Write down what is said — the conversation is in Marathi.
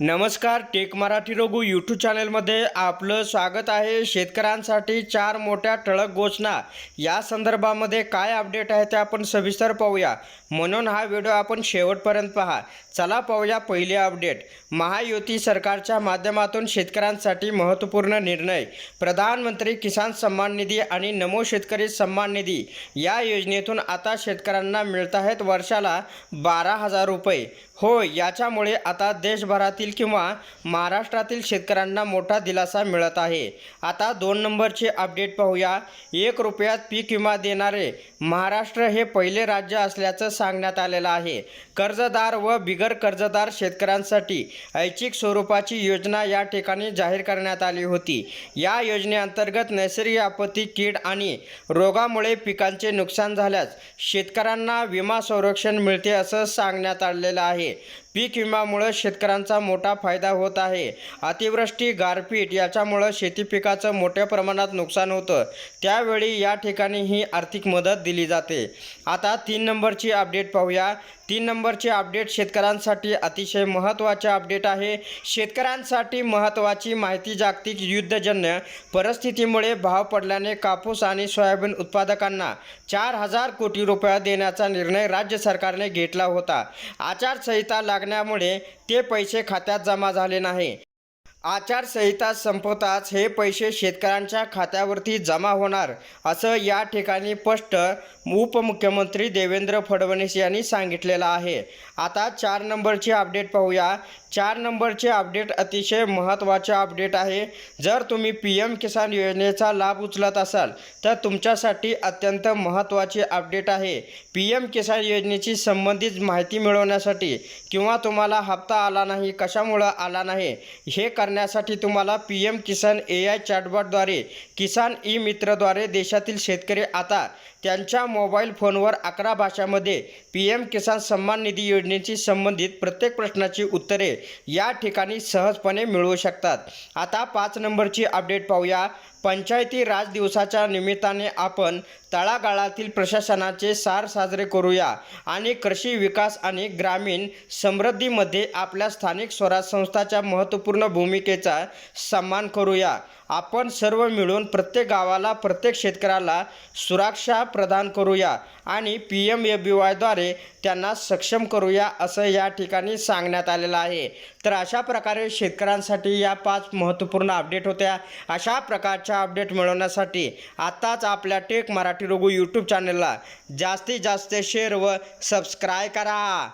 नमस्कार टेक मराठी रघु यूट्यूब चॅनलमध्ये आपलं स्वागत आहे. शेतकऱ्यांसाठी चार मोठ्या ठळक घोषणा. या संदर्भामध्ये काय अपडेट आहे ते आपण सविस्तर पाहूया. म्हणून हा व्हिडिओ आपण शेवटपर्यंत पहा. चला पाहूया पहिले अपडेट महायुती सरकारच्या माध्यमातून शेतकऱ्यांसाठी महत्त्वपूर्ण निर्णय. प्रधानमंत्री किसान सन्मान निधी आणि नमो शेतकरी सन्मान निधी या योजनेतून आता शेतकऱ्यांना मिळत आहेत वर्षाला बारा हजार रुपये. हो याच्यामुळे आता देशभरातील किंवा महाराष्ट्रातील शेतकऱ्यांना मोठा दिलासा मिळत आहे. आता दोन नंबरचे अपडेट पाहूया. एक रुपयात पीक विमा देणारे महाराष्ट्र हे पहिले राज्य असल्याचं सांगण्यात आलेलं आहे. कर्जदार व बिगर कर्जदार शेतकऱ्यांसाठी ऐच्छिक स्वरूपाची योजना या ठिकाणी जाहीर करण्यात आली होती. या योजनेअंतर्गत नैसर्गिक आपत्ती कीड आणि रोगामुळे पिकांचे नुकसान झाल्यास शेतकऱ्यांना विमा संरक्षण मिळते असं सांगण्यात आलेलं आहे. it. पीक विम्यामुळं शेतकऱ्यांचा मोठा फायदा होत आहे. अतिवृष्टी गारपीट याच्यामुळं शेती पिकाचं मोठ्या प्रमाणात नुकसान होतं. त्यावेळी या ठिकाणी ही आर्थिक मदत दिली जाते. आता तीन नंबरची अपडेट पाहूया. तीन नंबरचे अपडेट शेतकऱ्यांसाठी अतिशय महत्त्वाचे अपडेट आहे. शेतकऱ्यांसाठी महत्त्वाची माहिती जागतिक युद्धजन्य परिस्थितीमुळे भाव पडल्याने कापूस आणि सोयाबीन उत्पादकांना चार हजार कोटी रुपये देण्याचा निर्णय राज्य सरकारने घेतला होता. आचारसंहिता लागण्यामुळे ते पैसे खात्यात जमा झाले नाही. आचारसंहिता संपवताच हे पैसे शेतकऱ्यांच्या खात्यावरती जमा होणार असं या ठिकाणी स्पष्ट उपमुख्यमंत्री देवेंद्र फडणवीस यांनी सांगितलेलं आहे. आता चार नंबरची अपडेट पाहूया. चार नंबरचे अपडेट अतिशय महत्त्वाचे अपडेट आहे. जर तुम्ही पी एम किसान योजनेचा लाभ उचलत असाल तर तुमच्यासाठी अत्यंत महत्त्वाचे अपडेट आहे. पी एम किसान योजनेची संबंधित माहिती मिळवण्यासाठी किंवा तुम्हाला हप्ता आला नाही कशामुळं आला नाही हे करण्यासाठी तुम्हाला P M Kisan A I चॅटबॉटद्वारे Kisan e मित्रद्वारे देशातील शेतकरी आता त्यांच्या मोबाईल फोनवर अकरा भाषामध्ये पी एम किसान सन्मान निधी योजनेशी संबंधित प्रत्येक प्रश्नाची उत्तरे या ठिकाणी सहजपणे मिळवू शकतात. आता पाच नंबरची अपडेट पाहूया. पंचायती राज दिवसाच्या निमित्ताने आपण तळागाळातील प्रशासनाचे सार साजरे करूया आणि कृषी विकास आणि ग्रामीण समृद्धीमध्ये आपल्या स्थानिक स्वराज संस्थाच्या महत्त्वपूर्ण भूमिकेचा सन्मान करूया. आपण सर्व मिळून प्रत्येक गावाला प्रत्येक शेतकऱ्याला सुरक्षा प्रदान करूया आणि पी एम ए बी वायद्वारे त्यांना सक्षम करूया असं या ठिकाणी सांगण्यात आलेलं आहे. तर अशा प्रकारे शेतकऱ्यांसाठी या पाच महत्त्वपूर्ण अपडेट होत्या. अशा प्रकारच्या अपडेट मिळवण्यासाठी आत्ताच आपल्या टेक मराठी रघु यूट्यूब चॅनलला जास्तीत जास्त शेअर व सबस्क्राईब करा.